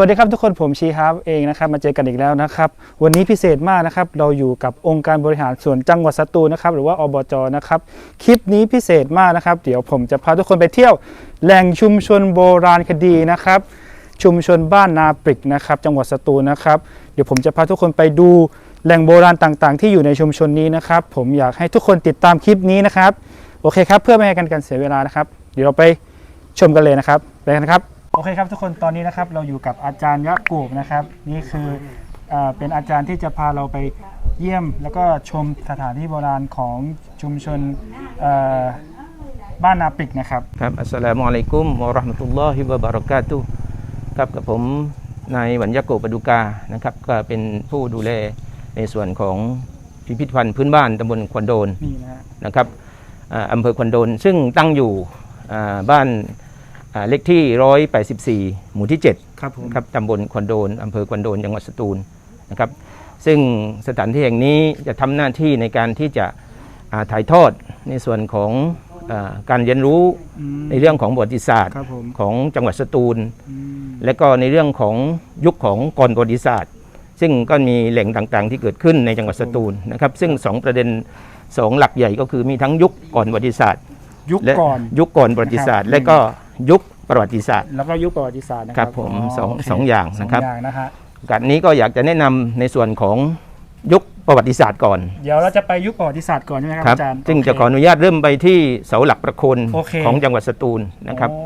วัสดีครับทุกคนผมชีฮาร์ฟเองนะครับมาเจอกันอีกแล้วนะครับ วันนี้พิเศษมากนะครับ เราอยู่กับองค์การบริหารส่วนจังหวัดสตูลนะครับ หรือว่าอบจนะครับ คลิปนี้พิเศษมากนะครับ เดี๋ยวผมจะพาทุกคนไปเที่ยวแหล่งชุมชนโบราณคดีนะครับ ชุมชนบ้านนาปริกนะครับ จังหวัดสตูลนะครับ เดี๋ยวผมจะพาทุกคนไปดูแหล่งโบราณต่างๆ ที่อยู่ในชุมชนนี้นะครับ ผมอยากให้ทุกคนติดตามคลิปนี้นะครับโอเคครับเพื่อไม่ให้กันการเสียเวลานะครับ เดี๋ยวเราไปชมกันเลยนะครับไปกันครับ โอเคครับทุกคนตอนนี้นะครับเราอยู่กับอาจารย์ยะกูบนะครับ นี่คือเออเป็นอาจารย์ที่จะพาเราไปเยี่ยม แล้วก็ชมสถานที่โบราณของชุมชนเอ่อบ้านนาปริกนะครับ ครับ อัสสลามุอะลัยกุมวะเราะห์มะตุลลอฮิวะบะเราะกาตุฮ์ครับกับผมนายหวันยะโกบปดุกา นะครับ ก็เป็นผู้ดูแลในส่วนของพิพิธภัณฑ์พื้นบ้านตำบลควนโดนนี่นะฮะ นะครับอ่าอำเภอควนโดน ซึ่งตั้งอยู่อ่าบ้านอ่า เลขที่ 184 หมู่ที่ 7 ครับผมครับตำบลควนโดนอำเภอควนโดนจังหวัดสตูลนะครับ ซึ่งสถานที่แห่งนี้จะทำหน้าที่ในการที่จะอ่าถ่ายทอดในส่วนของอาการเรียนรู้อืมในเรื่องของประวัติศาสตร์ครับผมของจังหวัดสตูลอืมและก็ในเรื่องของยุคของก่อนประวัติศาสตร์ ซึ่งก็มีแหล่งต่างๆ ที่เกิดขึ้นในจังหวัดสตูลนะครับ ซึ่งสองประเด็นสองหลักใหญ่ก็คือมีทั้งยุคก่อนประวัติศาสตร์ ยุคและก่อนยุคก่อนประวัติศาสตร์นะครับและก็ ยุคประวัติศาสตร์แล้วก็ยุคประวัติศาสตร์นะคครัรับบผมสองโเคสองอย่างนะครับสองอย่างนะฮะการนี้ก็อยากจะแนะนำในส่วนของยุคประวัติศาสตร์ก่อนเดี๋ยวเราจะไปยุคประวัติศาสตร์ก่อนใช่ไหมครับครับอาจารย์ซึ่งโเคจะขออนุญาตเริ่มไปที่เสาหลักประโคนโอเค ของจังหวัดสตูลนะครับโอ้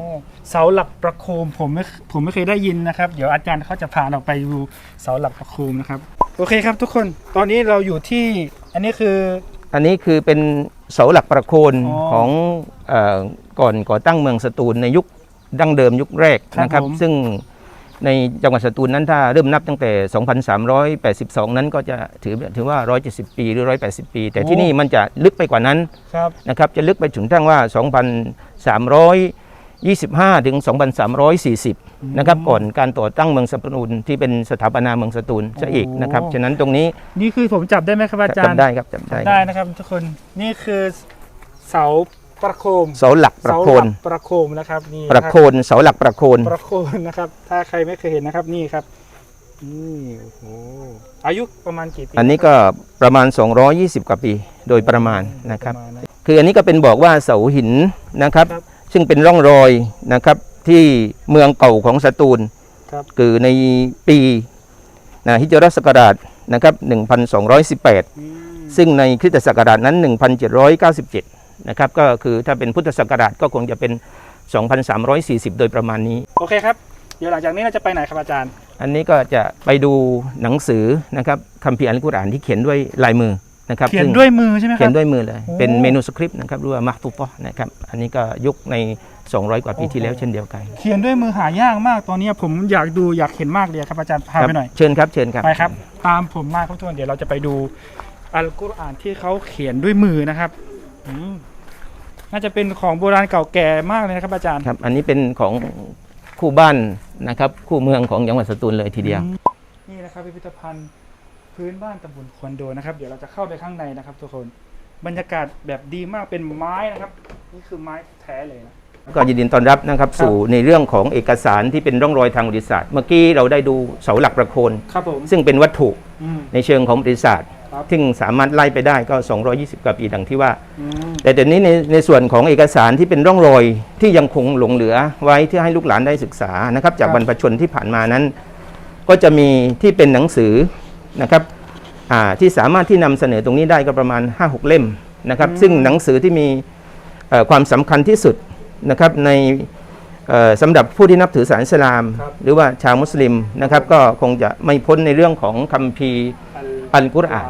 เสาหลักประโคมผมไม่ผมไม่เคยได้ยินนะครับ เดี๋ยวอาจารย์เขาจะพาเราไปดูเสาหลักประโคมนะครับ โอเคครับทุกคนตอนนี้เราอยู่ที่อันนี้คือ อันนี้คือเป็นเสาหลักประโคนอ๋อของเออก่อนก่อตั้งเมืองสตูลในยุคดั้งเดิมยุคแรกครับนะครับผม ซึ่งในจังหวัดสตูลนั้นถ้าเริ่มนับตั้งแต่ 2382 นั้นก็จะถือถือว่า 170 ปีหรือ 180 ปี แต่ที่นี่มันจะลึกไปกว่านั้น ครับ นะครับจะลึกไปถึงทั้งว่า 2,325 ถึง 2,340 นะครับ ก่อนการต่อตั้งเมืองสตูลที่เป็นสถาปนาเมืองสตูลซะอีกนะครับ ฉะนั้นตรงนี้นี่คือผมจับได้ไหมครับอาจารย์จำได้ครับจำได้ได้นะครับทุกคนนี่คือเสาประโคมเสาหลักประโคนเสาหลักประโคมนะครับนี่ประโคนเสาหลักประโคนประโคนนะครับ ถ้าใครไม่เคยเห็นนะครับนี่ครับนี่โอ้โหอายุประมาณกี่ปีอันนี้ก็ประมาณ 220 กว่าปีโดยประมาณนะครับปมาณคืออันนี้ก็เป็นบอกว่าเสาหินนะครับครับ ซึ่ซึ่งเป็นร่องรอยนะครับที่เมืองเก่าของสตูลครับคือในปีนะฮิจรัสศักราชนะครับ1218อืมซึ่งในคริสตศักราชนั้น 1797 นะครับก็คือถ้าเป็นพุทธศักราชก็คงจะเป็น 2340 โดยประมาณนี้ โอเคครับ เดี๋ยวหลังจากนี้เราจะไปไหนครับอาจารย์ อันนี้ก็จะไปดูหนังสือนะครับคัมภีร์อัลกุรอานที่เขียนด้วยลายมือ นะครับเขียนซึ่งด้วยมือใช่ไหมคเขีรัยบนด้วยมือเลยโอ้เป็นเมนูสคริปต์นะครับหรือว่ามักตุปะนะครับอันนี้ก็ยุคใน 200 กว่าปีที่แล้วเช่นเดียวกัน เขียนด้วยมือหายากมากตอนนี้ผมอยากดูอยากเห็นมากเลยครับอาจารย์พาครับไปหน่อยเชิญครับเชิญครับไปครับตามผมมาครับทุกคนเดี๋ยวเราจะไปดูอัลกุรอานที่เขาเขียนด้วยมือนะครับอืมน่าจะเป็นของโบราณเก่าแก่มากเลยนะครับอาจารย์ครับ อันนี้เป็นของคู่บ้านนะครับ คู่เมืองของจังหวัดสตูลเลยทีเดียวอืมนี่นะครับพิพิธภัณฑ์ พื้นบ้านตำบลควนโดนะครับ เดี๋ยวเราจะเข้าไปข้างในนะครับ ทุกคนบรรยากาศแบบดีมากเป็นไม้นะครับ นี่คือไม้แท้เลยนะ ก็ยินดีต้อนรับนะครับสู่ในเรื่องของเอกสารที่เป็นร่องรอยทางประวัติศาสตร์เมื่อกี้เราได้ดูเสาหลักประโคนครับผมซึ่งเป็นวัตถุอืม ในเชิงของประวัติศาสตร์ครับ ซึ่งสามารถไล่ไปได้ก็ 220 กว่าปีดังที่ว่า อืม แต่เดี๋ยวนี้ในในส่วนของเอกสารที่เป็นร่องรอยที่ยังคงหลงเหลือไว้ที่ให้ลูกหลานได้ศึกษานะครับ จากบรรพชนที่ผ่านมานั้น ก็จะมีที่เป็นหนังสือ นะครับอ่าที่สามารถที่นำเสนอตรงนี้ได้ก็ประมาณ 5-6 เล่มนะครับซึ่งหนังสือที่มีเอ่อความสำคัญที่สุดนะครับในเอ่อสำหรับผู้ที่นับถือศาสนาอิสลาม หรือว่าชาวมุสลิมนะครับก็คงจะไม่พ้นในเรื่องของคัมภีร์อัลกุรอาน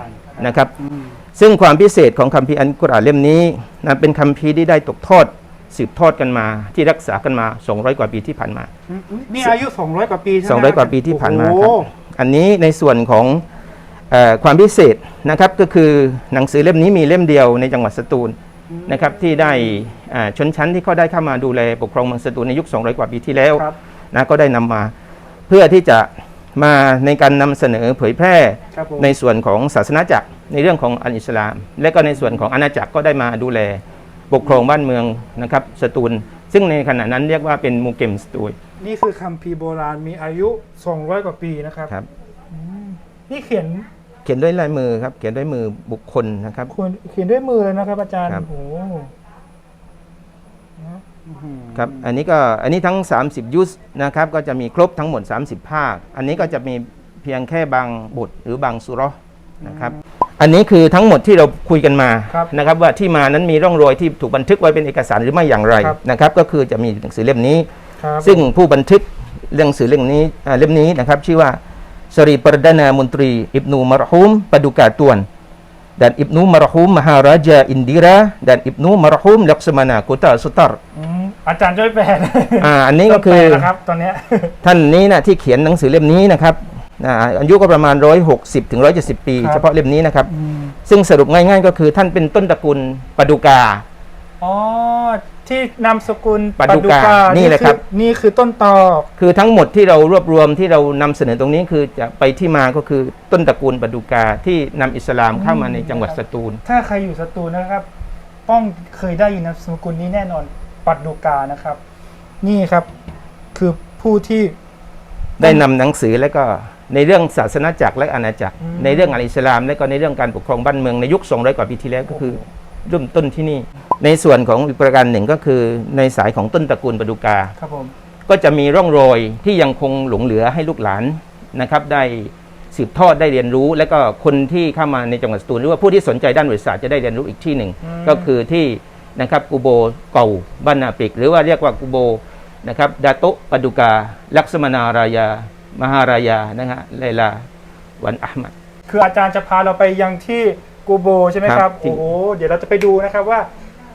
นะครับอืมซึ่งความพิเศษของคัมภีร์อัลกุรอานเล่มนี้นะเป็นคัมภีร์ที่ได้ตกทอดสืบทอดกันมาที่รักษากันมา 200 กว่าปีที่ผ่านมา นี่อายุ 200 กว่าปีใช่ไหม200 กว่าปีที่ผ่านมาโอ้ครัโหบ อันนี้ในส่วนของเออความพิเศษนะครับก็คือหนังสือเล่มนี้มีเล่มเดียวในจังหวัดสตูลนะครับที่ได้อ่าชนชั้นที่เขาได้เข้ามาดูแลปกครองเมืองสตูลในยุค 200 กว่าปีที่แล้วครับนะก็ได้นำมาเพื่อที่จะมาในการนำเสนอเผยแพร่ครับผมในส่วนของศาสนาจักรในเรื่องของอัลอิสลาม และก็ในส่วนของอาณาจักรก็ได้มาดูแล ปกครองบ้านเมืองนะครับสตูล ซึ่งในขณะนั้นเรียกว่าเป็นมูเกมสตูยนี่คือคัมภีร์โบราณมีอายุ 200 กว่าปีนะครับครับอืมนี่เขียนเขียนด้วยลายมือครับ เขียนด้วยมือบุคคลนะครับ ควรเขียนด้วยมือเลยนะครับ อาจารย์ครับ โอ้โหนะอื้อหือครับอันนี้ก็อันนี้ทั้ง 30 ยุสนะครับก็จะมีครบทั้งหมด 30 ภาค อันนี้ก็จะมีเพียงแค่บางบทหรือบางสุเราะห์นะครับ อันนี้คือทั้งหมดที่เราคุยกันมาครับนะครับว่าที่มานั้นมีร่องรอยที่ถูกบันทึกไว้เป็นเอกสารหรือไม่อย่างไรครับนะครับก็คือจะมีหนังสือเล่มนี้ครับซึ่งผู้บันทึกเรื่องสื่อเรื่องนี้อ่าเล่มนี้นะครับชื่อว่าสรีปรดานามนตรี อิบนูมารฮุมปดุกาตวน dan Ibnu Marhum Maharaja Indira dan Ibnu Marhum Laksamana Kota Sutar อืมอาจารย์ช่วยแปลหน่อยอ่าอันนี้ก็คือต้งแปลนะครับตอนเนี้ยท่านนี้นะที่เขียนหนังสือเล่มนี้นะครับ อ่าอายุก็ประมาณ 160ถึง170 ปีครับเฉพาะเล่มนี้นะครับอืมซึ่งสรุปง่ายๆ ก็คือท่านเป็นต้นตระกูลปดุกาอ๋อที่นามสกุลปดุกานี่แหละครับอนี่คือต้นตอคือทั้งหมดที่เรารวบรวมที่เรานำเสนอตรงนี้คือจะไปที่มาก็คือต้นตระกูลปดุกาที่นำอิสลามเข้ามาในจังหวัดสตูล ถ้าใครอยู่สตูลนะครับ ต้องเคยได้ยินนามสกุลนี้แน่นอนปัดดูกานะครับ นี่ครับคือผู้ที่ได้นำหนังสือและก็ ในเรื่องศาสนาจักรและอาณาจักรอืมในเรื่องอัลอิสลาม และก็ในเรื่องการปกครองบ้านเมืองในยุค200กว่าปีที่แล้วก็คือเริ่มต้นที่นี่ ในส่วนของอีกประการหนึ่งก็คือในสายของต้นตระกูลปดุกาครับผมก็จะมีร่องรอยที่ยังคงหลงเหลือให้ลูกหลานนะครับได้สืบทอดได้เรียนรู้ และก็คนที่เข้ามาในจังหวัดสตูลหรือว่าผู้ที่สนใจด้านประวัติศาสตร์จะได้เรียนรู้อีกที่หนึ่งก็คือที่นะครับกูโบเก่าบ้านนาปิก หรือว่าเรียกว่ากูโบนะครับดาโตะปดุกา ลักษมนารายา มหารายานะฮะไลลาวันอัลมัด คืออาจารย์จะพาเราไปยังที่กูโบใช่ไหมคครัรับบที่โอ้โหเดี๋ยวเราจะไปดูนะครับว่า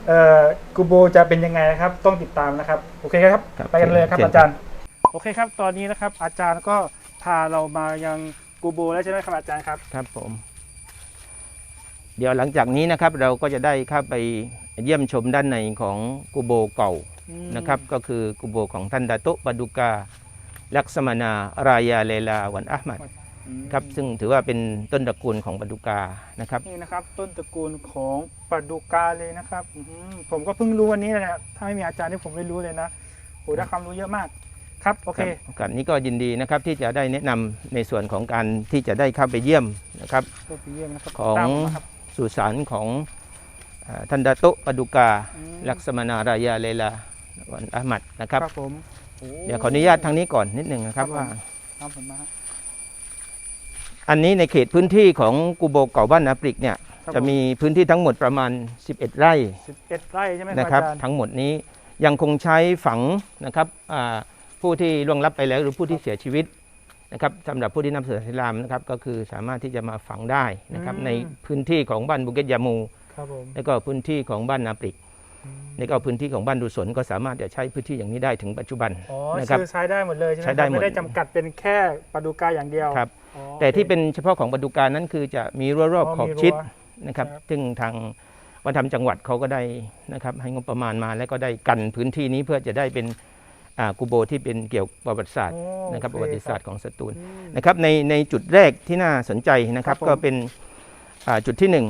เอ่อกูโบจะเป็นยังไงนะครับ ต้องติดตามนะครับ โอเคครับ ไปกันเลยครับชิญอาจารย์ โอเคครับ ตอนนี้นะครับ อาจารย์ก็พาเรามายังกูโบแล้วใช่ไหมครับอาจารย์ครับ ครับผม เดี๋ยวหลังจากนี้นะครับ เราก็จะได้เข้าไปเยี่ยมชมด้านในของกูโบเก่าอืมนะครับ ก็คือกุโบของท่านดาโตะปาดุกา ลักษมนารายาเลลาวันอัลมัดอืมครับซึ่งถือว่าเป็นต้นตระกูลของปาดุกานะครับนี่นะครับ ต้นตระกูลของปัดดูกาเลยนะครับอื้อหือผมก็เพิ่งรู้วันนี้นะครับถ้าไม่มีอาจารย์ที่ผมไม่รู้เลยนะโหได้ความรู้เยอะมากครับโอเคครับโอกาสนี้ก็ยินดีนะครับที่จะได้แนะนำในส่วนของการที่จะได้เข้าไปเยี่ยมนะครับก็ไปเยี่ยมนะครับของตามมาครับสุสานของอ่าท่านดาโตะปาดุกาอืมลักษมนารายาเลลาวันอัลมัดนะครับครับผมโเดี๋ยวขออนุญาตทางนี้ก่อนนิดหนึ่งนะครับครับผมว่าครับผมมาฮะอันนี้ในเขตพื้นที่ของกูโบเก่าบ้านนาปริกเนี่ยครับจะมีพื้นที่ทั้งหมดประมาณ 11 ไร่สิบเอ็ดไร่ใช่ไหมนะครับอาจารย์ทั้งหมดนี้ยังคงใช้ฝังนะครับอ่าผู้ที่ล่วงลับไปแล้วหรือผู้ที่เสียชีวิตนะครับสำหรับผู้ที่นำเสนออิสลามนะครับก็คือสามารถที่จะมาฝังได้นะครับในพื้นที่ของบ้านบุเกตยามูครับผมแล้วก็พื้นที่ของบ้านนาปริก อืมแล้วก็พื้นที่ของบ้านดุสนก็สามารถจะใช้พื้นที่อย่างนี้ได้ถึงปัจจุบันอ๋อนะครับคือใช้ได้หมดเลยใช่ไหมใช้ได้หมดไม่ได้จำกัดเป็นแค่ปัดดูกาอย่างเดียวครับอ๋อแต่ที่เป็นเฉพาะของปัดุการนั้นคือจะมีรั้วรอบขอบชิดมีรั้วนะครับครับซึ่งทางวัฒนธรรมจังหวัดเขาก็ได้นะครับให้งบประมาณมาแล้วก็ได้กันพื้นที่นี้เพื่อจะได้เป็นอ่ากูโบที่เป็นเกี่ยวกับประวัติศาสตร์โอ้นะครับโอประเควัติศาสตร์ของสตูลอืมนะครับในในจุดแรกที่น่าสนใจนะครับครับผมก็เป็นอ่าจุดที่หนึ่ง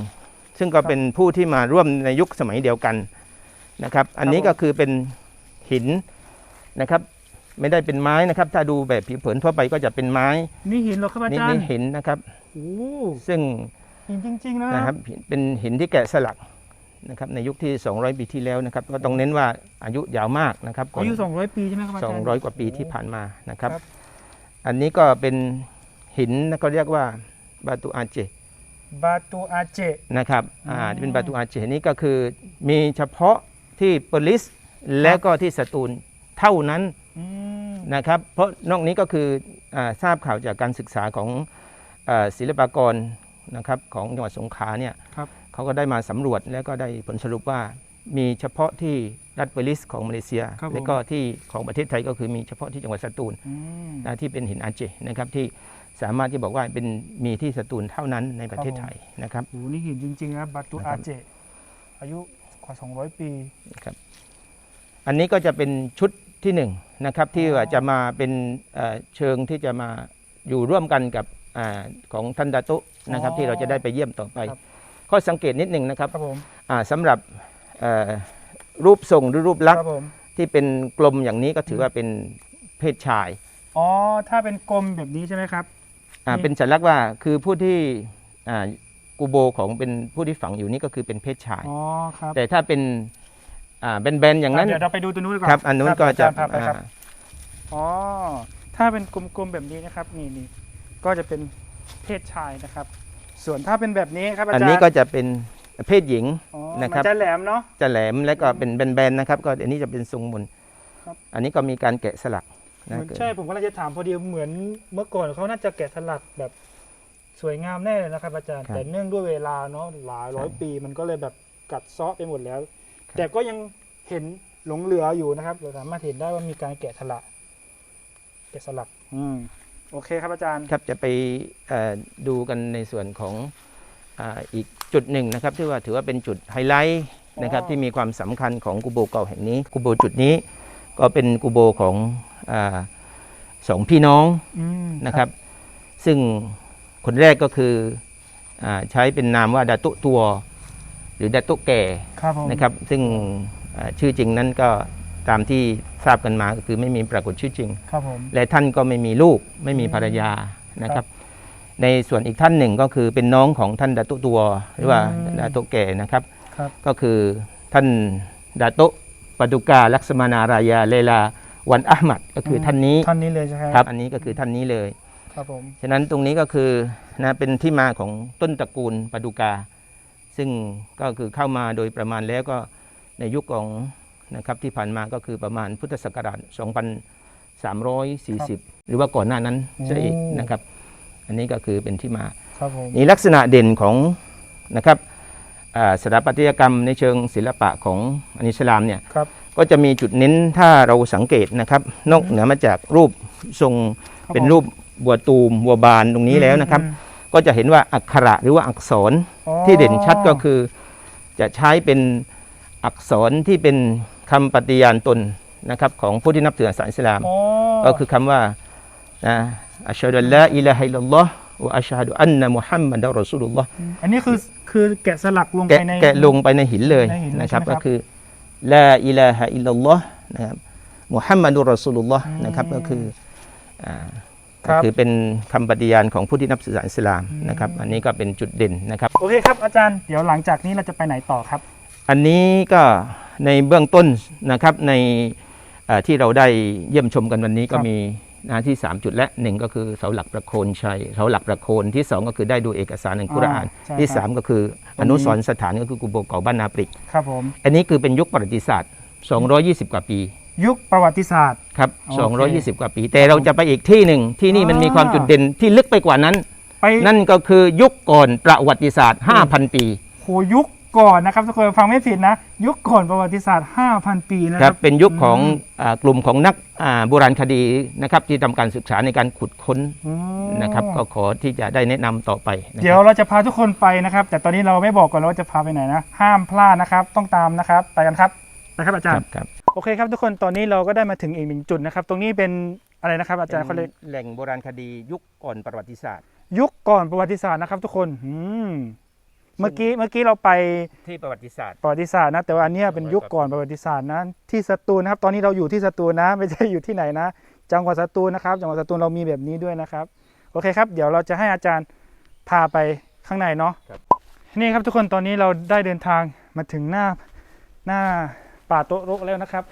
ซึ่งก็เป็นผู้ที่มาร่วมในยุคสมัยเดียวกัน นะครับ อันนี้ก็คือเป็นหินนะครับ ไม่ได้เป็นไม้นะครับ ถ้าดูแบบผิวเผินทั่วไปก็จะเป็นไม้นี่หินเหรอครับอานี่จารนี่ย์หินนะครับ โอ้ซึ่งหินจริงๆนะนะครับเป็นหินที่แกะสลักนะครับในยุคที่ 200 ปีที่แล้วนะครับ ก็ต้องเน้นว่าอายุยาวมากนะครับก่อนอายุ200 ปีใช่ไหมครับอาจารย์ 200 กว่าปีที่ผ่านมานะครับ ครับ อันนี้ก็เป็นหินนะก็เรียกว่าบาตูอาเจบาตูอาเจนะครับอ่าอ๋อเป็นบาตูอาเจนี้ก็คือมีเฉพาะ ที่เปอริสและก็ที่สตูลเท่านั้นอืมนะครับ เพราะนอกนี้ก็คืออาทราบข่าวจากการศึกษาของอาศิลปากรนะครับของจังหวัดสงขลาเนี่ยครับเขาก็ได้มาสำรวจแล้วก็ได้ผลสรุปว่ามีเฉพาะที่รัฐเปอริสของมาเลเซียครับผมแล้วก็ที่ของประเทศไทยก็คือมีเฉพาะที่จังหวัดสตูลอืมนะที่เป็นหินอาเจนะครับที่สามารถที่บอกว่าเป็นมีที่สตูลเท่านั้นในประเทศไทยนะครับโอ้นี่หินจริงๆนะบาตูนะครับอาเจอายุ กว่า 200 ปีอันนี้ก็จะเป็นชุดที่หนึ่งนะครับที่อ๋อว่าจะมาเป็นเอ่อเชิงที่จะมาอยู่ร่วมกันกับอาของท่านดาตุนะครับ ที่เราจะได้ไปเยี่ยมต่อไป ข้อสังเกตนิดหนึ่งนะครับครับผมอ่าสำหรับเอ่อรูปทรงหรือรูปลักคษรัณ์บผมที่เป็นกลมอย่างนี้ก็ถือว่าเป็นเพศชาย อ๋อ ถ้าเป็นกลมแบบนี้ใช่ไหมครับ อ่านี่เป็นสัญลักษณ์ว่าคือผู้ที่อ่า กูโบของเป็นผู้ที่ฝังอยู่นี่ก็คือเป็นเพศชาย อ๋อครับแต่ถ้าเป็นอ่าแบนๆอย่างนั้น เดี๋ยวเราไปดูตัวนู้นดีกว่าครับอันนู้นก็จะอาารย์พาไปครับ อ่าอ๋อถ้าเป็นกลมๆแบบนี้นะครับนี่นี่ก็จะเป็นเพศชายนะครับ ส่วนถ้าเป็นแบบนี้ครับอาจารอันย์นี้ก็จะเป็นเพศหญิง อ๋อนะครับมันจะแหลมเนาะ จะแหลมและก็เป็นแบนๆนะครับ ก็อันนี้จะเป็นทรงมนครับ อันนี้ก็มีการแกะสลักเหนะมือนใช่ผมก็เลยจะถามพอดีเหมือนเมื่อก่อนเขาน่าจะแกะสลักแบบ สวยงามแน่เลยนะครับอาจารย์แต่เนื่องด้วยเวลาเนาะหลายร้อยปีมันก็เลยแบบกัดเซาะไปหมดแล้ว แต่ก็ยังเห็นหลงเหลืออยู่นะครับ เราสามารถเห็นได้ว่ามีการแกะสลักแกะสลัก อืมโอเคครับอาจารย์ ครับจะไปเอ่อดูกันในส่วนของอาอีกจุดหนึ่งนะครับที่ว่าถือว่าเป็นจุดไฮไลท์นะครับอ๋อ ที่มีความสำคัญของกูโบเก่าแห่งนี้กูโบจุดนี้ก็เป็นกูโบของอาสองพี่น้องอืมนะครับ ซึ่ง คนแรกก็คืออาใช้เป็นนามว่าดาตุตัว หรือดาตุแก่ครับผมนะครับ ซึ่งอ่าชื่อจริงนั้นก็ตามที่ทราบกันมาก็คือไม่มีปรากฏชื่อจริงครับผมและท่านก็ไม่มีลูกไม่มีภรรยานะครับ ในส่วนอีกท่านหนึ่งก็คือเป็นน้องของท่านดาตุตัวหรือว่าอืมดาตุแก่นะครับครับ ก็คือท่านดาตุปดุกาลักษมานารายาเลลาวันอัลมัดก็คืออมท่านนี้ท่านนี้เลยใช่ไหมครับ อันนี้ก็คือท่านนี้เลย ครับผมฉะนั้นตรงนี้ก็คือนะเป็นที่มาของต้นตระกูลปดุกา ซึ่งก็คือเข้ามาโดยประมาณแล้วก็ในยุคของนะครับที่ผ่านมาก็คือประมาณพุทธศักราช 2340 หรือว่าก่อนหน้านั้นซะอีกนะครับ อันนี้ก็คือเป็นที่มาครับผมนี่ลักษณะเด่นของนะครับอ่าสถาปัตยกรรมในเชิงศิลปะของอันอิสลามเนี่ยครับ ก็จะมีจุดเน้นถ้าเราสังเกตนะครับ นอกเหนือมาจากรูปทรงครับเป็นผมรูปบัวตูมบัวบานตรงนี้แล้วนะครับ อืมก็จะเห็นว่าอักขระหรือว่าอักษรอ๋อ ที่เด่นชัดก็คือ จะใช้เป็นอักษรที่เป็นคำปฏิญาณตนนะครับของผู้ที่นับถือศาสนาอิสลาม อ๋อ ก็คือคำว่านะอัชฮะดุลลาอิลาฮะอิลลัลลอฮ์วะอัชฮะดุอันนะมุฮัมมัดรอซูลุลลอฮ์อันนี้คือคือแกะสลักลงแกะไปใน แกะลงไปในหินเลยในหินเลยนะครับ ใช่ไหมครับ ก็คือ ลาอิลาฮะอิลลัลลอฮ์นะครับมุฮัมมัดุรอซูลุลลอฮ์นะครับอืมก็คืออ่าครัก็บคือเป็นคำปฏิญาณของผู้ที่นับถือศาสนาอิสลามนะครับ อันนี้ก็เป็นจุดเด่นนะครับ โอเคครับอาจารย์เดี๋ยวหลังจากนี้เราจะไปไหนต่อครับ อันนี้ก็ในเบื้องต้นนะครับในเอ่อที่เราได้เยี่ยมชมกันวันนี้ก็ครับมีห น้าที่ 3 จุดและหนึ่งก็คือเสาหลักประโคนชัยเสาหลักประโคนที่ 2 ก็คือได้ดูเอกสารในกุรอานใช่ที่ ครับ 3 ก็คืออนุสรณ์สถานก็คือกุโบเก่าบ้านนาปริก ครับผม อันนี้คือเป็นยุคประวัติศาสตร์ 220 กว่าปียุคประวัติศาสตร์ ครับโอเค220 กว่าปี แต่เราจะไปอีกที่หนึ่งที่นี่มันมีความจุดเด่นที่ลึกไปกว่านั้น ไปนั่นก็คือยุคก่อนประวัติศาสตร์ 5,000 ปี โหยุค ก่อนนะครับทุกคนฟังไม่ผิดนะ ยุคก่อนประวัติศาสตร์ 5,000 ปีนะคครัรับ บเป็นยุคของอากลุ่มของนักอ่าโบราณคดีนะครับที่ทำการศึกษาในการขุดค้นอืมนะครับ ก็ขอที่จะได้แนะนำต่อไปนะครับ เดี๋ยวเราจะพาทุกคนไปนะครับ แต่ตอนนี้เราไม่บอกก่อนว่าจะพาไปไหนนะ ห้ามพลาดนะครับ ต้องตามนะครับ ไปกันครับไปครับอาจารครัย์บครับ โอเคครับทุกคนตอนนี้เราก็ได้มาถึงอีกหนึ่งจุดนะครับ ตรงนี้เป็นอะไรนะครับอาจารย์เขาเป็เรียนกแหล่งโบราณคดียุคก่อนประวัติศาสตร์ ยุคก่อนประวัติศาสตร์นะครับ ทุกคนอืม เมื่อกี้เมื่อกี้เราไปที่ประวัติศาสตร์ ประวัติศาสตร์นะ แต่ว่าอันเนี้ยเป็นยุคก่อนประวัติศาสตร์นะที่สตูลนะครับ ตอนนี้เราอยู่ที่สตูลนะ ไม่ใช่อยู่ที่ไหนนะ จังหวัดสตูลนะครับ จังหวัดสตูลเรามีแบบนี้ด้วยนะครับ โอเคครับ เดี๋ยวเราจะให้อาจารย์พาไปข้างในเนาะนี่ครับทุกคนตอนนี้เราได้เดินทางมาถึงหน้าหน้าป่าโต๊ะรกแล้วนะครับ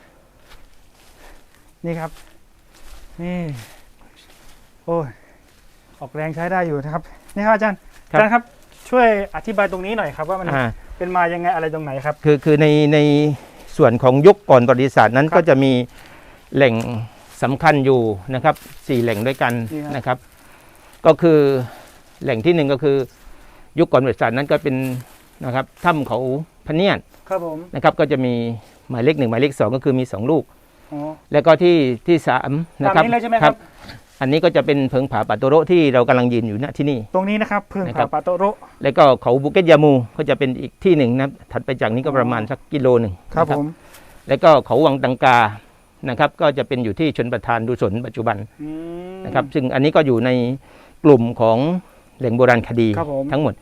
นี่ครับ นี่ โอ้ยออกแรงใช้ได้อยู่นะครับ นี่ครับอาจารย์อาจารย์ครับ ช่วยอธิบายตรงนี้หน่อยครับว่ามันอ่า เป็นมายังไงอะไรตรงไหนครับ คือคือในในส่วนของยุคก่อนประวัติศาสตร์นั้นครับก็จะมีแหล่งสำคัญอยู่นะครับสี่แหล่งด้วยกันนี่ครับ นะครับ ก็คือแหล่งที่หนึ่งก็คือยุคก่อนประวัติศาสตร์นั้นก็เป็นนะครับถ้ำเขาพะเนียดครับผมนะครับ ก็จะมีหมายเลขหนึ่งหมายเลขสองก็คือมีสองลูก อ๋อแล้วก็ที่ที่สามนะครับตามนี้เลยใช่ไหมครับ อันนี้ก็จะเป็นเพิงผาปาโตโรที่เรากำลังยืนอยู่ณที่นี่ ตรงนี้นะครับเพิ่งนะครัผาบปาโตโรแล้วก็เขาบุเกตยามูก็จะเป็นอีกที่หนึ่งนะถัดไปจากนี้ก็ประมาณสักกิโลหนึ่งครับนะผมแล้วก็เขาวังตังกานะครับ ก็จะเป็นอยู่ที่ชนประทานดุสนปัจจุบันอืมนะครับ ซึ่งอันนี้ก็อยู่ในกลุ่มของแหล่งโบราณคดีครับผมทั้งหมด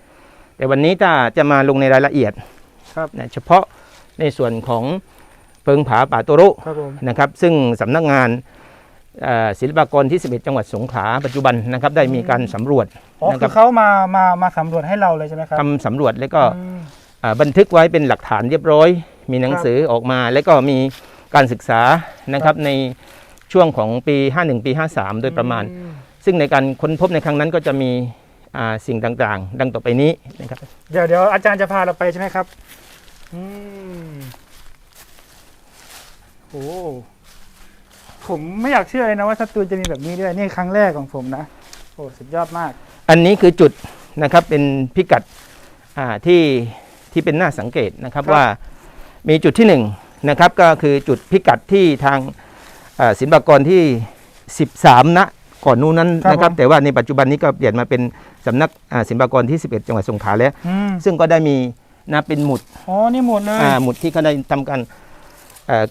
แต่วันนี้ถ้าจะมาลงในรายละเอียดครับนะเฉพาะในส่วนของเพิงผาป่าโตโรครับผมนะครับ ซึ่งสำนักงานเอ่อ ศิลปากรที่ 11 จังหวัดสงขลาปัจจุบันนะครับได้มีการสำรวจอ๋อนะคคืรัอบเขามามามาสำรวจให้เราเลยใช่ไหมครับทำสำรวจแล้วก็อืม อ่าบันทึกไว้เป็นหลักฐานเรียบร้อย มีหนังสือออกมา แล้วก็มีการศึกษานะครับในช่วงของปี 51 ปี 53 โดยประมาณอืซึ่งในการค้นพบในครั้งนั้นก็จะมีอ่าสิ่งต่างๆ ดังต่อไปนี้นะครับ เดี๋ยวเดี๋ยวอาจารย์จะพาเราไปใช่ไหมครับ อืมโอ้ ผมไม่อยากเชื่อเลยนะว่าสตูลจะมีแบบนี้ด้วยนี่ครั้งแรกของผมนะโอ้สุดยอดมาก อันนี้คือจุดนะครับเป็นพิกัดอ่าที่ที่เป็นหน้าสังเกตนะครับครับว่ามีจุดที่หนึ่งนะครับก็คือจุดพิกัดที่ทางอ่าศิลปากรที่ 13 นะก่อนนู้นนั้นนะครับ แต่ว่าในปัจจุบันนี้ก็เปลี่ยนมาเป็นสำนักอ่าศิลปากรที่ 11 จังหวัดสงขลาแล้วอืมซึ่งก็ได้มีนะเป็นหมุดอ๋อนี่หมดเลยอ่าหมุดที่เขาได้ทำการเอ่อ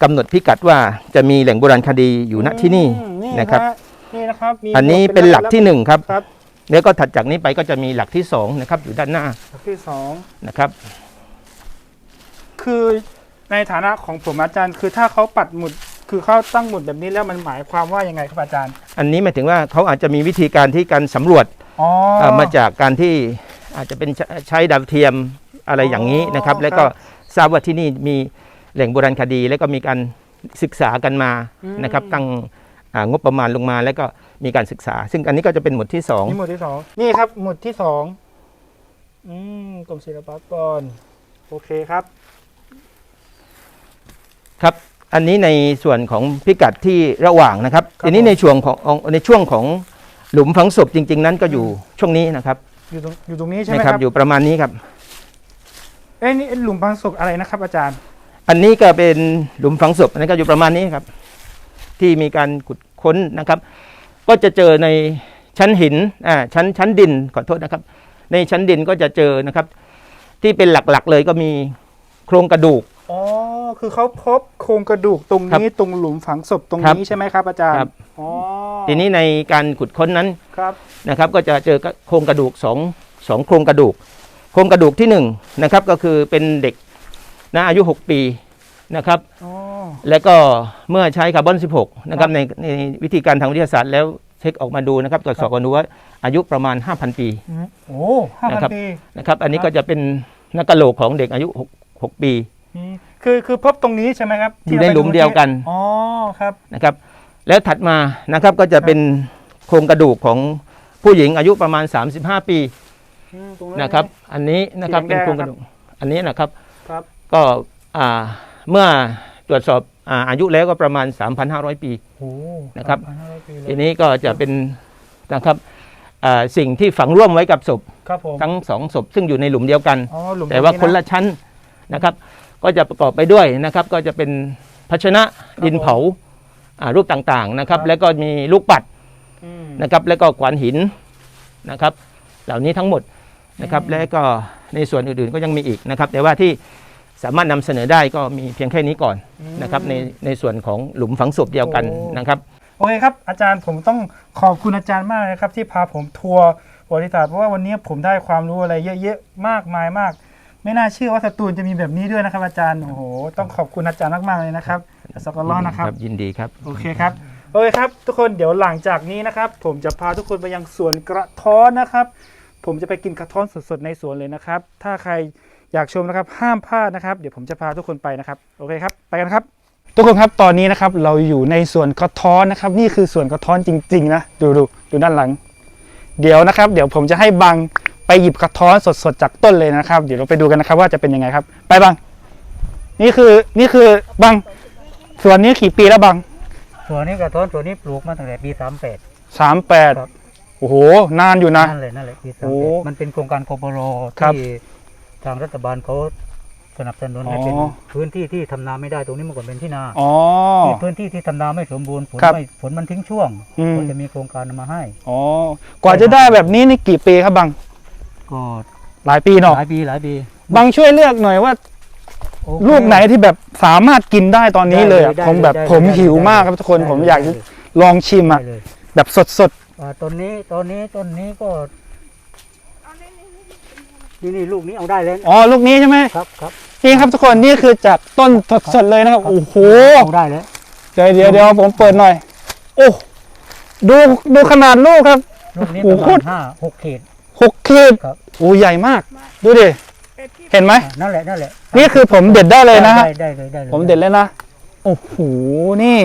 กำหนดพิกัดว่าจะมีแหล่งโบราณคดีอยู่ณที่นี่อืมนะครับนี่นะครับมีอันนี้หมดเป็นหลักที่หนึ่งครับครับแล้วก็ถัดจากนี้ไปก็จะมีหลักที่สองนะครับอยู่ด้านหน้าหลักที่สองนะครับ คือในฐานะของผมอาจารย์ คือถ้าเขาปัดหมุดคือเขาตั้งหมุดแบบนี้แล้วมันหมายความว่ายังไงครับอาจารย์ อันนี้หมายถึงว่าเขาอาจจะมีวิธีการที่การสำรวจอ๋อเอ่อมาจากการที่อาจจะเป็นใช้ใช้ดาวเทียมอะไรอย่างนี้นะครับอ๋อแล้วก็ครับทราบว่าที่นี่มี แหล่งโบราณคดี แล้วก็มีการศึกษากันมาอืมนะครับตั้งอ่างบประมาณลงมาแล้วก็มีการศึกษา ซึ่งอันนี้ก็จะเป็นหมวดที่สองนี่หมุดที่สองนี่ครับหมุดที่สองอืมกรมศิลปากรโอเคครับ ครับอันนี้ในส่วนของพิกัดที่ระหว่างนะครับครับทีนี้ผมในช่วงของในช่วงของหลุมฝังศพจริง ๆ นั้นก็อยู่ช่วงนี้นะครับ อยู่ตรงอยู่ตรงนี้ใช่ไหมนะคครัรับบอยู่ประมาณนี้ครับเอ้ยนี่หลุมบางศพอะไรนะครับ อาจารย์ อันนี้ก็เป็นหลุมฝังศพอันนี้ก็อยู่ประมาณนี้ครับ ที่มีการขุดค้นนะครับ ก็จะเจอในชั้นหินอ่าชั้นชั้นดินขอโทษนะครับ ในชั้นดินก็จะเจอนะครับ ที่เป็นหลักๆเลยก็มีโครงกระดูก อ๋อ คือเขาพบโครงกระดูกตรงนี้ตรงหลุมฝังศพตรงครับนี้ใช่ไหมครับอาจารย์ครับ อ๋อทีนี้ในการขุดค้นนั้นครับนะครับ ก็จะเจอโครงกระดูกสองสองโครงกระดูก โครงกระดูกที่หนึ่งนะครับ ก็คือเป็นเด็ก นะอายุ 6 ปีนะครับอ๋อแล้วก็เมื่อใช้คาร์บอน 16 นะคครัรับบในในวิธีการทางวิทยาศาสตร์แล้วเช็คออกมาดูนะครับตรวจสอบกันดูว่าอายุประมาณ 5,000 ปีอืมโอ้ห้าพันนะครับปีนะครับ อันนี้ครับก็จะเป็นนักกะโหลกของเด็กอายุ 6 6 ปีอืมคือคือพบตรงนี้ใช่ไหมครับอยู่ที่ราในหลุมไปเดียวกันอ๋อครับนะครับ แล้วถัดมานะครับก็จะเป็นโครงกระดูกของผู้หญิงอายุประมาณ 35 ปีอืมตรงนะครับ อันนี้นะครับสีเป็นแดงๆโครงกระดูกอันนี้นะครับครับ ก็อ่าเมื่อตรวจสอบอ่าอายุแล้วก็ประมาณ 3,500 ปีโอ้นะครับ3,500ปีเลยทีนี้ก็จะเป็นนะครับอ่าสิ่งที่ฝังร่วมไว้กับศพครับผมทั้งสองศพซึ่งอยู่ในหลุมเดียวกันอ๋อหลุมแต่ว่าตรงคนละชั้นนะครับ ก็จะประกอบไปด้วยนะครับ ก็จะเป็นภาชนะดินเผาอ่ารูปต่างๆนะครับ แล้วก็มีลูกปัดอืมนะครับ แล้วก็ขวานหินนะครับ เหล่านี้ทั้งหมดนะครับอืมและก็ในส่วนอื่นๆก็ยังมีอีกนะครับ แต่ว่าที่ สามารถนำเสนอได้ก็มีเพียงแค่นี้ก่อนนะครับในในส่วนของหลุมฝังศพเดียวกันนะครับโอเคครับ อาจารย์ผมต้องขอบคุณอาจารย์มากเลยครับ ที่พาผมทัวร์ประวัติศาสตร์เพราะว่าวันนี้ผมได้ความรู้อะไรเยอะๆมากมายมาก ไม่น่าเชื่อว่าสตูลจะมีแบบนี้ด้วยนะครับอาจารย์โอ้โหต้องขอบคุณอาจารย์มากๆเลยนะครับสกอลลอนะครับยินดีครับโอเคครับโอเคครับ ทุกคนเดี๋ยวหลังจากนี้นะครับ ผมจะพาทุกคนไปยังสวนกระท้อนนะครับ ผมจะไปกินกระท้อนสดๆในสวนเลยนะครับ ถ้าใคร อยากชมนะครับห้ามพลาดนะครับ เดี๋ยวผมจะพาทุกคนไปนะครับโอเคครับไปกันครับ ทุกคนครับตอนนี้นะครับเราอยู่ในสวนกระท้อนนะครับ นี่คือสวนกระท้อนจริง ๆ นะดูดูดูด้านหลัง เดี๋ยวนะครับ เดี๋ยวผมจะให้บังไปหยิบกระท้อนสดๆจากต้นเลยนะครับ เดี๋ยวเราไปดูกันนะครับ ว่าจะเป็นยังไงครับ ไปบัง นี่คือนี่คือบังสวนนี้กี่ปีแล้วบังส่วนนี้กระท้อนส่วนนี้ปลูกมาตั้งแต่ปีสามแปด สามแปดครับ โอ้โหนานอยู่นะ นั่นเลยนั่นเลยปีสาโอ้มแปดมันเป็นโครงการกปรครับ ที่ ทางรัฐบาลเขาสนับสนุนให้อ๋อเป็นพื้นที่ที่ทำนาไม่ได้ตรงนี้เมื่อก่อนเป็นที่นาอ๋อ ที่พื้นที่ที่ทำนาไม่สมบูรณ์ฝนครับไม่ฝนมันทิ้งช่วงอืม ก็จะมีโครงการเอามาให้ อ๋อกว่าจะได้แบบนี้นี่กี่ปีครับบัง ก็หลายปีเนาะหลายปีหลายปีบังช่วยเลือกหน่อยว่า โอเค ลูกไหนที่แบบสามารถกินได้ตอนนี้เลยอะได้ผมแบบได้ผมได้หิวได้มากครับทุกคนได้ผมได้อยากได้ลองชิมได้อะเลยแบบสด อ่าต้นนี้ต้นนี้ต้นนี้ก็ นี่นี่ลูกนี้เอาได้แล้วๆอ๋อลูกนี้ใช่ไหมครับครับนี่ครับทุกคนนี่คือจากต้นสดๆเลยนะครับโอ้โหเอาได้แล้วเดี๋ยวเดี๋ยวเดี๋ยวผมเปิดหน่อย โอ้ดูดูขนาดลูกครับลูกนี้โอ้ประโหมาณห้าหกขีดหกขีดครับโอ้ใหญ่มาก ดูดิเห็นไหมอะนั่นแหละนั่นแหละนี่คือผมเด็ดได้เลยนะฮะได้ได้เลยได้เลยผมเด็ดเลยนะโอ้โหนี่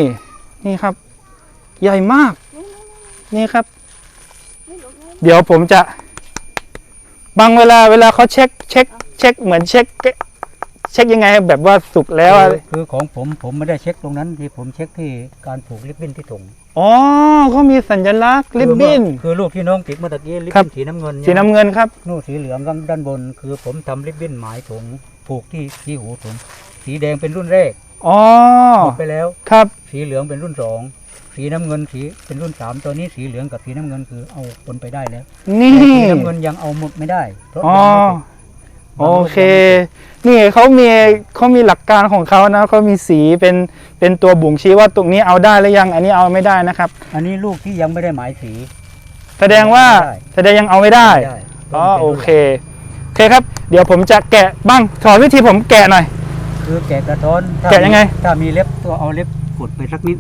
นี่ครับ ใหญ่มาก นี่ครับ เดี๋ยวผมจะ บางเวลาเวลาเขาเช็คเช็คเช็คเหมือนเช็ค เช็คยังไงให้แบบว่าสุกแล้วอะคือคือของผมผมไม่ได้เช็คตรงนั้นที่ผมเช็คที่การผูกริบบิ้นที่ถุงอ๋อเขามีสัญลักษณ์ริบบิ้น คือคือลูกที่น้องติดเมื่อตะกี้ริบครับ บิ้นสีน้ำเงินสีน้ำเงินครับนู่นสีเหลืองข้างด้านบน คือผมทำริบบิ้นหมายถุงผูกที่ที่หูถุงสีแดงเป็นรุ่นแรกอ๋อหมดไปแล้ว ครับ สีเหลืองเป็นรุ่นสอง สีน้ำเงินสีเป็นรุ่นสามตัวนี้สีเหลืองกับสีน้ำเงินคือเอาปนไปได้แล้วนี่แต่สีน้ำเงินยังเอาหมดไม่ได้เพราะอ๋อยังไม่ติดโอเค นี่เขามีเขามีหลักการของเขานะเขามีสีเป็นเป็นตัวบ่งชี้ว่าตรงนี้เอาได้หรือยัง อันนี้เอาไม่ได้นะครับ อันนี้ลูกที่ยังไม่ได้หมายสี แสดงว่าไม่ได้แสดงยังเอาไม่ได้ไม่ได้อ๋อโอเคโอเคครับ เดี๋ยวผมจะแกะบ้างสอนวิธีผมแกะหน่อย คือแกะกระท้อนถ้าแกะยังไง ถ้ามีเล็บก็เอาเล็บกดไปสักนิด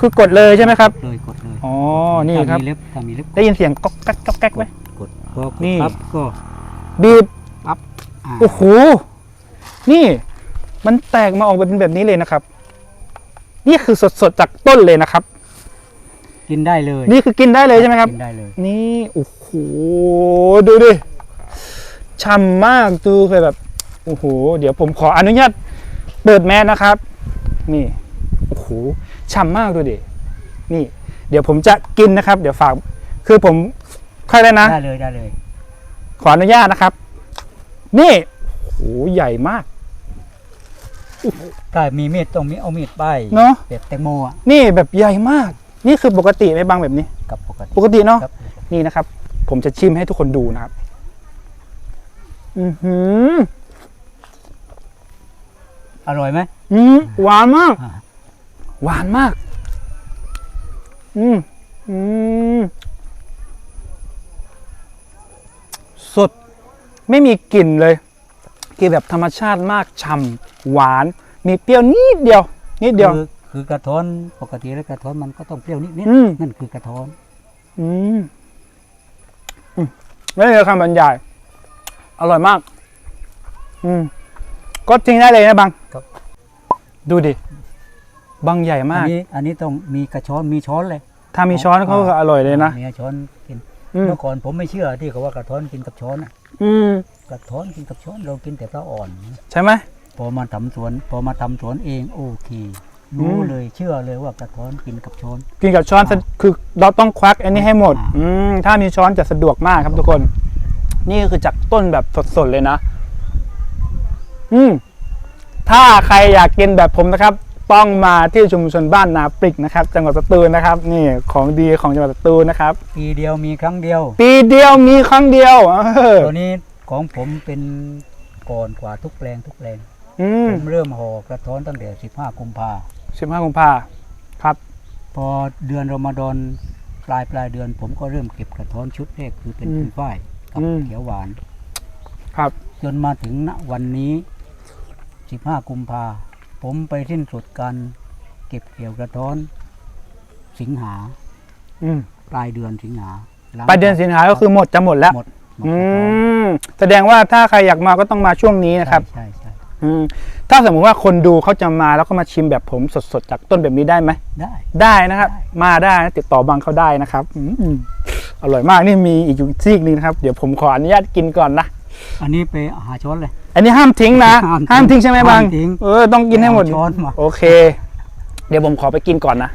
คือกดเลยใช่ไหมครับ เลยกดเลยอ๋อ นี่ครับ ถ้ามีเล็บถ้ามีเล็บได้ยินเสียงก๊อกแก๊กก๊อกแก๊กไหม กดพอกดนี่ ปั๊บก็บีบ ปั๊บอ่าโอ้โห นี่ มันแตกมาออกมาเป็นแบบนี้เลยนะครับ นี่คือสดๆจากต้นเลยนะครับ กินได้เลยนี่คือกินได้เลยใช่ไหมครับ กินได้เลยนี่ โอ้โห ดูดิช่ำมากดูเคยแบบ โอ้โห เดี๋ยวผมขออนุญาตเปิดแมสนะครับ นี่ โอ้โหช่ำมากดูดินี่ เดี๋ยวผมจะกินนะครับ เดี๋ยวฝาก คือผมค่อยได้นะ ได้เลยได้เลย ขออนุญาตนะครับ นี่โอ้โหใหญ่มาก ถ้ามีมีดต้องมีเอามีดป้ายเนอะ แบบแตงโมอะนี่แบบใหญ่มาก นี่คือปกติไหมบางแบบนี้ กับปกติปกติเนาะ ครับนี่นะครับ ผมจะชิมให้ทุกคนดูนะครับ อือหือ อร่อยไหมอืมหวานมาก อ่า หวานมาก อืมอืมสด ไม่มีกลิ่นเลยกลิ่นแบบธรรมชาติมากฉ่ำหวาน มีเปรี้ยวนิดเดียว นิดเดียว คือคือกระท้อนปกติแล้วกระท้อนมันก็ต้องเปรี้ยวนิดนิดอืม นั่นคือกระท้อน อืมอืมไม่เลยคำบรรยาย อร่อยมาก อืมก็ทิ้งได้เลยนะบังดูดิ บังใหญ่อัมากนี้อันนี้ต้องมีกระช้อนมีช้อนเลยถ้ามีช้อนเขาก็อร่อยเลยนะมีช้อนกินอืมเมื่อก่อนผมไม่เชื่อที่เขาว่ากระท้อนกินกับช้อนอะอืมกระท้อนกินกับช้อนเรากินแต่ปลาอ่อน ใช่ไหม พอมาทำสวน พอมาทำสวนเองโอเคอืรู้มเลยเชื่อเลยว่ากระท้อนกินกับช้อน กินกับช้อนสะคือเราต้องควักอันนี้ให้หมดอ่าอืมถ้ามีช้อนจะสะดวกมากครับทุกคน นี่คือจากต้นแบบสดๆเลยนะ อืมถ้าใครอยากกินแบบผมนะครับ ต้องมาที่ชุมชนบ้านนาปริกนะครับ จังหวัดสตูลนะครับ นี่ของดีของจังหวัดสตูลนะครับ ปีเดียวมีครั้งเดียว ปีเดียวมีครั้งเดียวเออตัวนี้ของผมเป็นก่อนกว่าทุกแปลงทุกแปลงอืมผมเริ่มห่อกระท้อนตั้งแต่ 15 กุมภาสิบห้ากุมภาครับ พอเดือนรอมฎอนปลายปลายเดือน ผมก็เริ่มเก็บกระท้อนชุดแรกคือเป็นอืมปุยฝ้ายกับอืม เขียวหวาน ครับ จนมาถึงณวันนี้ 15 กุมภา ผมไปสิ้นสุดการเก็บเกี่ยวกระท้อน สิงหาอืมปลายเดือนสิงหาหลังปลายเดือนสิงหาก็คือหมดจะหมดแล้ว หมดหมดอืกระท้อนมแสดงว่าถ้าใครอยากมาก็ต้องมาช่วงนี้นะครับ ใช่ใช่อืมถ้าสมมติว่าคนดูเขาจะมาแล้วก็มาชิมแบบผมสดๆจากต้นแบบนี้ได้ไหม ได้ ได้นะครับได้มาได้นะติดต่อบังเขาได้นะครับอืมอร่อยมากนี่มีอีกอยู่ซีกหนึงนะครับ เดี๋ยวผมขออนุญาตกินก่อนนะ อันนี้ไปหาช้อนเลย อันนี้ห้ามทิ้งนะ ห้ามทิ้งห้ามทิ้งใช่ไหมบังห้ามทิ้งเออต้องกินให้หมดเอาช้อนมา โอเค เดี๋ยวผมขอไปกินก่อนนะ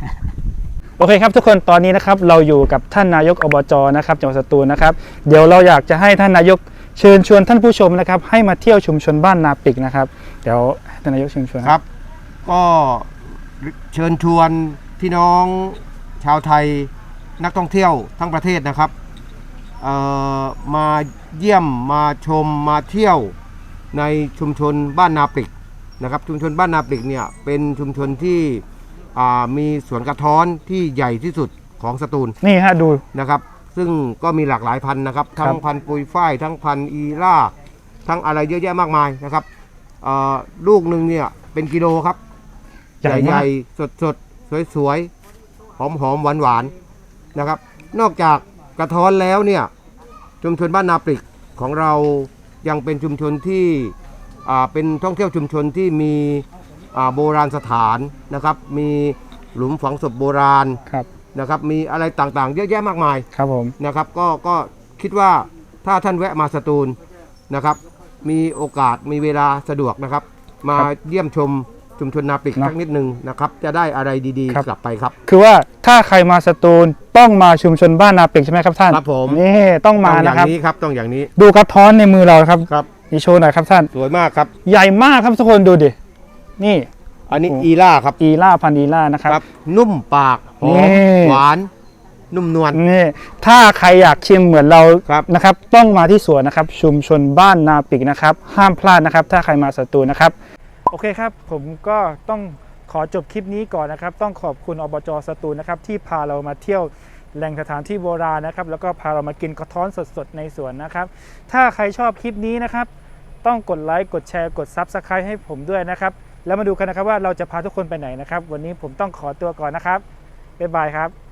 โอเคครับทุกคนตอนนี้นะครับ เราอยู่กับท่านนายกอบจนะครับจังหวัดสตูลนะครับ เดี๋ยวเราอยากจะให้ท่านนายกเชิญชวนท่านผู้ชมนะครับ ให้มาเที่ยวชุมชนบ้านนาปิกนะครับ เดี๋ยวให้ท่านนายกเชิญชวนครับ ก็เชิญชวนพี่น้องชาวไทยนักท่องเที่ยวทั้งประเทศนะครับเอ่อ มาเยี่ยมมาชมมาเที่ยวในชุมชนบ้านนาปริกนะครับชุมชนบ้านนาปริกเนี่ยเป็นชุมชนที่อ่ามีสวนกระท้อนที่ใหญ่ที่สุดของสตูลนี่ฮะดูนะครับซึ่งก็มีหลากหลายพันธุ์นะครับครับทั้งพันธุ์ปุยฝ้ายทั้งพันธุ์อีล่า ทั้งอะไรเยอะแยะมากมายนะครับเอ่อลูกหนึ่งเนี่ยเป็นกิโลครับ ใหญ่ใหมากญ่ๆสดสดสวยสวยๆหอมหอมหวานหวานๆนะครับ นอกจาก กระท้อนแล้วเนี่ยชุมชนบ้านนาปริกของเรายังเป็นชุมชนที่อ่าเป็นท่องเที่ยวชุมชนที่มีอ่าโบราณสถานนะครับ มีหลุมฝังศพโบราณครับนะครับ มีอะไรต่างๆ เยอะแยะมากมายครับผมนะครับ ก็ก็คิดว่าถ้าท่านแวะมาสตูลนะครับ มีโอกาสมีเวลาสะดวกนะครับ มาเยี่ยมชม ชุมชนนาปริกสักนิดหนึ่งนะครับจะได้อะไรดีๆ กลับไปครับ คือว่าถ้าใครมาสตูลต้องมาชุมชนบ้านนาเปกใช่ไหมครับท่านครับผมนี่ต้องมาต้องอนะย่างครับนี้ครับต้องอย่างนี้ดูกระท้อนในมือเราครับครับนี่โชว์หน่อยครับท่านสวยมากครับ ใหญ่มากครับทุกคนดูดินี่ อันนี้โอ้อีล่าครับอีล่าพันธุ์อีล่านะครับครับ นุ่มปากหอนี่มหวานนุ่มนวลนี่ถ้าใครอยากชิมเหมือนเราครับนะครับ ต้องมาที่สวนนะครับ ชุมชนบ้านนาปิกนะครับ ห้ามพลาดนะครับ ถ้าใครมาสตูลนะครับ โอเคครับ ผมก็ต้องขอจบคลิปนี้ก่อนนะครับ ต้องขอบคุณอบจสตูลนะครับ ที่พาเรามาเที่ยวแหล่งสถานที่โบราณนะครับ แล้วก็พาเรามากินกระท้อนสดๆในสวนนะครับ ถ้าใครชอบคลิปนี้นะครับ ต้องกดไลค์กดแชร์กด Subscribe ให้ผมด้วยนะครับ แล้วมาดูกันนะครับว่าเราจะพาทุกคนไปไหนนะครับ วันนี้ผมต้องขอตัวก่อนนะครับบ๊ายบายครับ